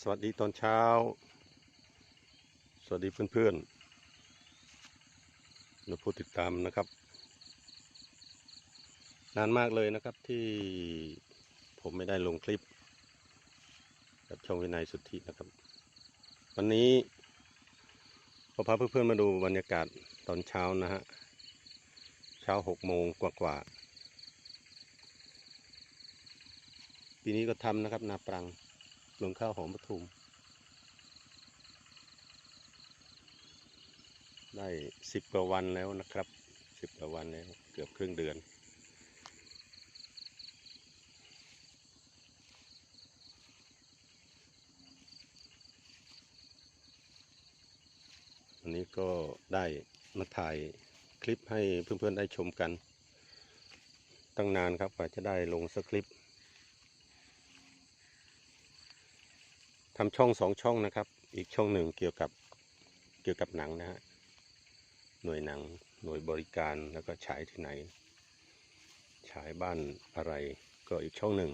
สวัสดีตอนเช้า สวัสดีเพื่อนๆและผู้ติดตามนะครับ นานมากเลยนะครับที่ผมไม่ได้ลงคลิป กับช่องวินัยสุทธินะครับ วันนี้ผมพาเพื่อนๆมาดูบรรยากาศตอนเช้านะฮะ เช้าหกโมงกว่าๆปีนี้ก็ทำนะครับนาปรัง ลงข้าวหอมปทุม ได้สิบกว่าวันแล้วนะครับสิบกว่าวันแล้ว เกือบครึ่งเดือนวันนี้ก็ได้มาถ่ายคลิปให้เพื่อนๆได้ชมกัน ตั้งนานครับกว่าจะได้ลงสักคลิป ทำช่องสองช่องนะครับ อีกช่องหนึ่งเกี่ยวกับเกี่ยวกับหนังนะฮะหน่วยหนังหน่วยบริการแล้วก็ฉายที่ไหนฉายบ้านอะไรก็อีกช่องหนึ่ง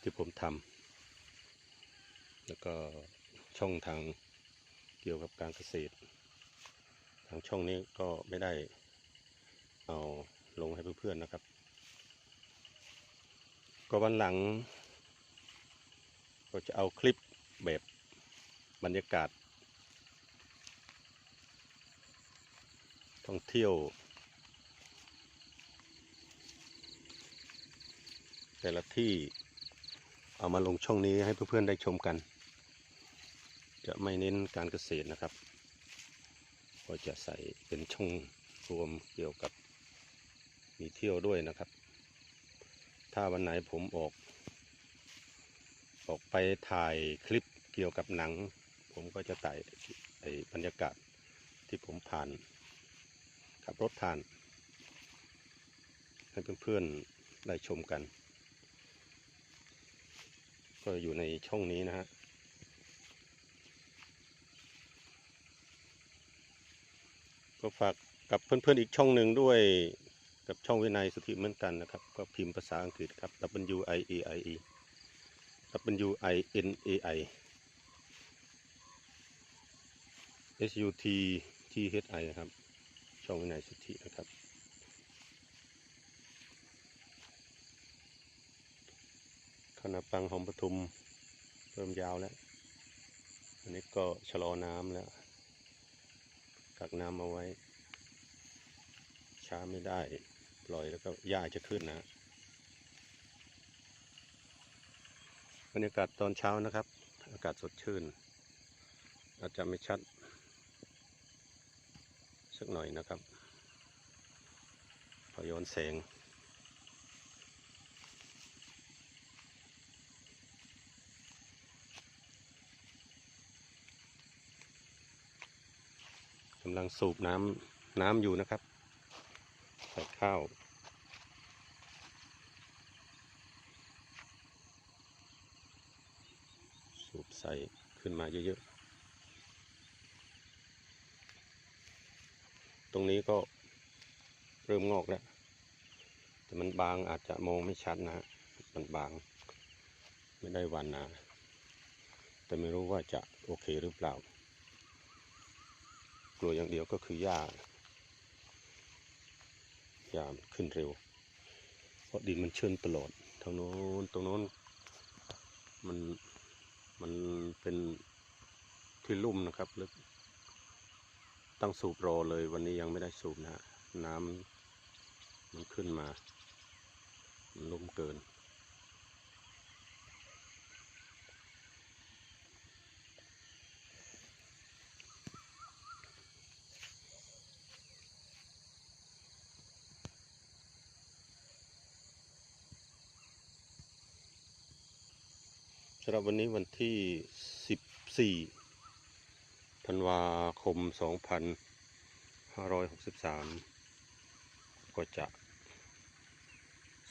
ที่ผมทำแล้วก็ช่องทางเกี่ยวกับการเกษตร ทางช่องนี้ก็ไม่ได้เอาลงให้เพื่อนๆนะครับ ก็วันหลัง ก็จะเอาคลิปแบบบรรยากาศ ท่องเที่ยว แต่ละที่เอามาลงช่องนี้ให้เพื่อนๆได้ชมกัน จะไม่เน้นการเกษตรนะครับ ก็จะใส่เป็นช่องรวมเกี่ยวกับมีเที่ยวด้วยนะครับ ถ้าวันไหนผมออก ออกไปถ่ายคลิปเกี่ยวกับหนัง ผมก็จะถ่ายไอ้บรรยากาศที่ผมผ่านขับรถผ่าน ให้เพื่อนๆได้ชมกัน ก็อยู่ในช่องนี้นะฮะก็ฝากกับเพื่อนๆอีกช่องหนึ่งด้วยกับช่องวินัยสุธิเหมือนกันนะครับ ก็พิมพ์ภาษาอังกฤษครับ W I A I E W I N A I S U T T H I นะครับ ช่องวินัยสุทธินะครับขนาปังหอมปทุมเริ่มยาวแล้ว อันนี้ก็ชะลอน้ำแล้ว กักน้ำเอาไว้ ช้าไม่ได้ ปล่อยแล้วก็หญ้าจะขึ้นนะ รรยากาศตอนเช้านะครับ อากาศสดชื่น อาจจะไม่ชัด สักหน่อยนะครับ พอย้อนแสงกำลังสูบน้ำน้ำอยู่นะครับใส่ข้าว ใส่ขึ้นมาเยอะๆ ตรงนี้ก็เริ่มงอกแล้ว แต่มันบางอาจจะมองไม่ชัดนะฮะ มันบาง ไม่ได้วันนาแต่ไม่รู้ว่าจะโอเคหรือเปล่า กลัวอย่างเดียวก็คือหญ้าหญ้าขึ้นเร็ว เพราะดินมันเชื้นตลอดทางโน้นตรงโน้นมัน มันเป็นที่ลุ่มนะครับลึกต้องสูบรอเลยวันนี้ยังไม่ได้สูบนะฮะน้ำมันขึ้นมา มันลุ่มเกินำหรับวันนี้วันที่ 14 ธันวาคม 2563 ก็จะ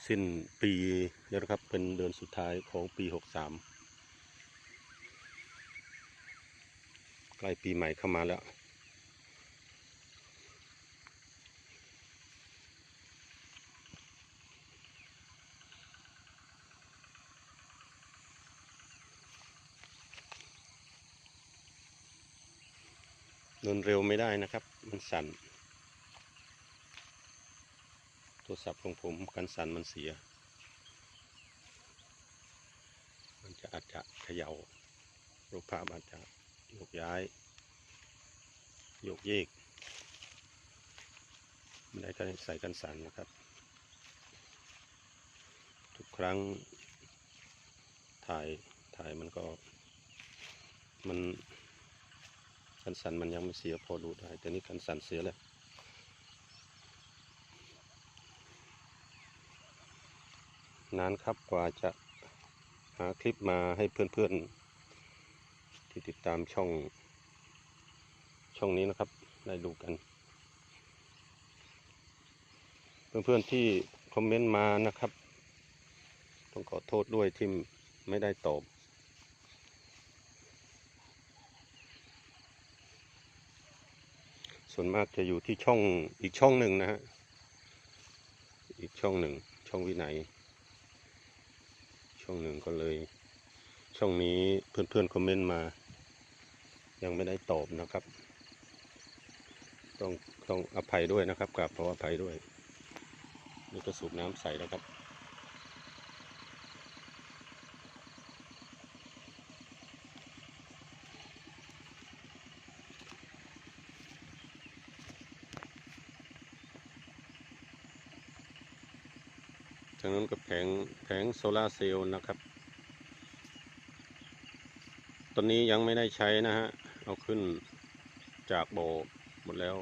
สิ้นปีแล้วนะครับ เป็นเดือนสุดท้ายของปี 63 ใกล้ปีใหม่เข้ามาแล้ว เดินเร็วไม่ได้นะครับ มันสั่นโทรศัพท์ของผมกันสั่นมันเสีย มันจะอาจจะเขย่ารูปภาพอาจจะโยกย้ายโยกเยกไม่ได้ก็ใส่กันสั่นนะครับ ทุกครั้งถ่ายถ่ายมันก็มัน กันสันมันยังไม่เสียพอดูได้ แต่นี่กันสันเสียแล้วนานครับกว่าจะหาคลิปมาให้เพื่อนๆ ที่ติดตามช่อง ช่องนี้นะครับ ได้ดูกัน เพื่อนๆที่คอมเมนต์มานะครับ ต้องขอโทษด้วยที่ไม่ได้ตอบ ส่วนมากจะอยู่ที่ช่องอีกช่องหนึ่งนะฮะ อีกช่องหนึ่ง ช่องวินัย ช่องหนึ่งก็เลย ช่องนี้เพื่อนๆคอมเมนต์มา ยังไม่ได้ตอบนะครับ ต้องต้องอภัยด้วยนะครับกราบขออภัยด้วย นี่ก็สูบน้ำใส่แล้วครับ กับแผงแผงโซลาเซลล์นะครับตอนนี้ยังไม่ได้ใช้นะฮะ เอาขึ้นจากโบหมดแล้ว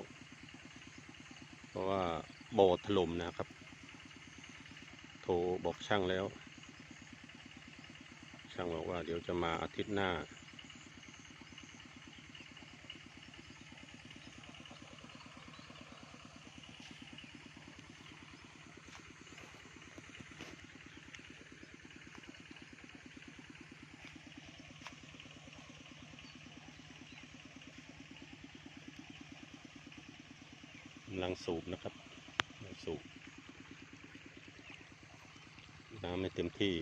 เพราะว่าโบถล่มนะครับ โทรบอกช่างแล้ว ช่างบอกว่าเดี๋ยวจะมาอาทิตย์หน้า กำลังสูบนะครับสูบน้ำไม่เต็มที่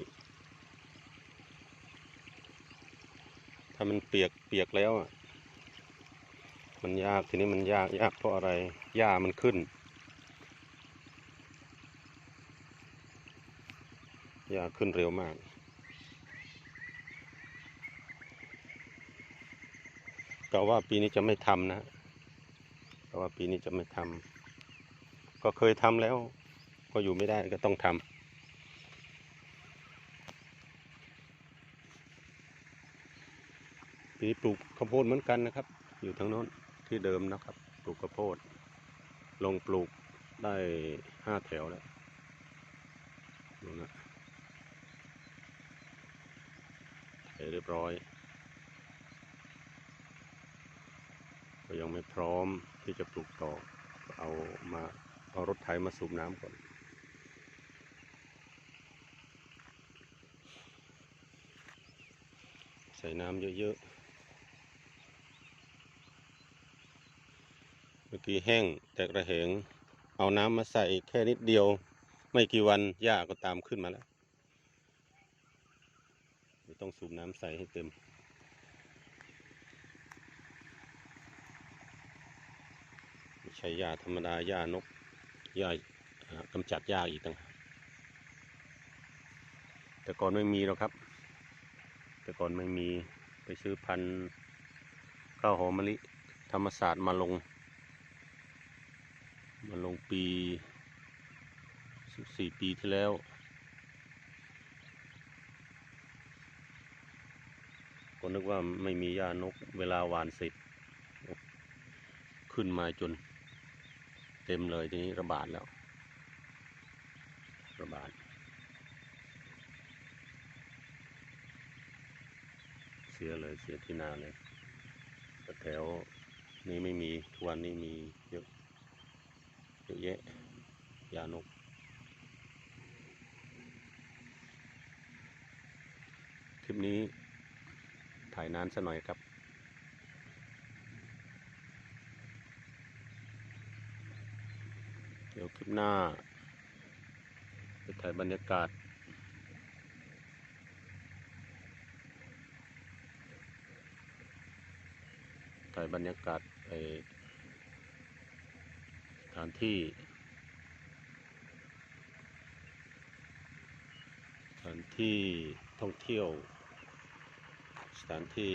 ถ้ามันเปียกเปียกแล้วอะมันยากทีนี้มันยากยากเพราะอะไรหญ้ามันขึ้นหญ้าขึ้นเร็วมาก ก็ว่าปีนี้จะไม่ทำนะ เพราะว่าปีนี้จะไม่ทำก็เคยทำแล้ว ก็อยู่ไม่ได้ก็ต้องทำปีนี้ปลูกข้าวโพดเหมือนกันนะครับ อยู่ทางโน้นที่เดิมนะครับ ปลูกข้าวโพด ลงปลูกได้ห้าแถวแล้วดูนะเสร็จเรียบร้อย ก็ยังไม่พร้อมที่จะปลูกต่อ เอามาเอารถไถมาสูบน้ำก่อน ใส่น้ำเยอะๆ เมื่อกี้แห้งแตกระเหง เอาน้ำมาใส่แค่นิดเดียว ไม่กี่วันหญ้าก็ตามขึ้นมาแล้ว ต้องสูบน้ำใส่ให้เต็ม ไม่ ใช่หญ้าธรรมดาหญ้านกหญ้าอ่ากำจัดหญ้าอีกต่างหากแต่ก่อนไม่มีหรอกครับ แต่ก่อนไม่มีไปซื้อพันธุ์ข้าวหอมมะลิธรรมศาสตร์มาลง มาลงปีสิบสี่ปีที่แล้ว ก็นึกว่าไม่มีหญ้านกเวลาหวานเสร็จ ขึ้นมาจน ต็มเลยทีนี้ระบาดแล้ว ระบาด เสียเลยเสียที่นาเลยแถวนี้ไม่มีทุกวันนี้มีเยอะเยอะแยะยานกคลิปนี้ถ่ายนานซะหน่อยครับ ดี๋ยวคลิปหน้าจะถ่ายบรรยากาศ ถ่ายบรรยากาศไอสถานที่สถานที่ท่องเที่ยว สถานที่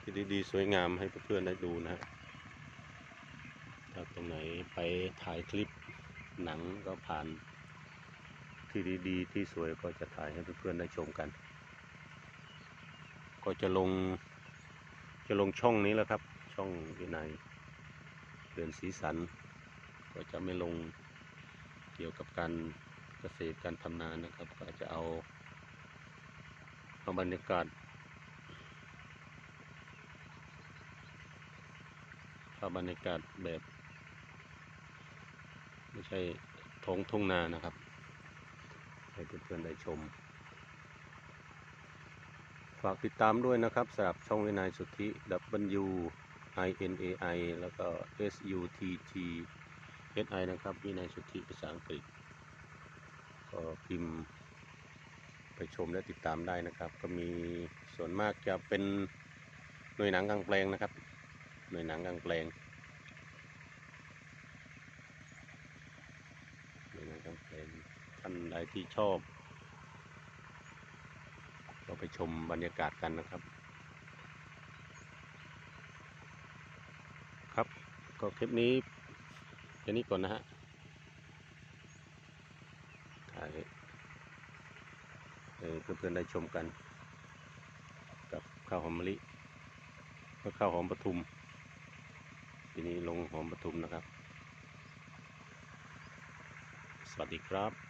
ที่ดีๆ สวยงามให้เพื่อนๆได้ดูนะฮะ ถ้าตรงไหนไปถ่ายคลิปหนังก็ผ่าน ที่ดีๆ ที่สวยก็จะถ่ายให้เพื่อนๆได้ชมกัน ก็จะลงจะลงช่องนี้แล้วครับ ช่องวินัยเดือนสีสัน ก็จะไม่ลงเกี่ยวกับการเกษตรการทำนานะครับ ก็จะเอาเอาบรรยากาศเอาบรรยากาศแบบ ไม่ใช่ท้องทุ่งนานะครับ ให้เพื่อนๆได้ชม ฝากติดตามด้วยนะครับสำหรับช่องวินัยสุทธิ W I N A I แล้วก็ S U T T S I นะครับวินัยสุทธิภาษาอังกฤษ ก็พิมพ์ไปชมและติดตามได้นะครับ ก็มีส่วนมากจะเป็นหน่วยหนังกลางแปลงนะครับ หน่วยหนังกลางแปลง หน่วยหนังกลางแปลง ท่านใดที่ชอบ เราไปชมบรรยากาศกันนะครับ ครับก็คลิปนี้แค่นี้ก่อนนะฮะถ่ายเพื่อนๆได้ชมกัน กับข้าวหอมมะลิและข้าวหอมปทุม ทีนี้ลงหอมปทุมนะครับ สวัสดีครับ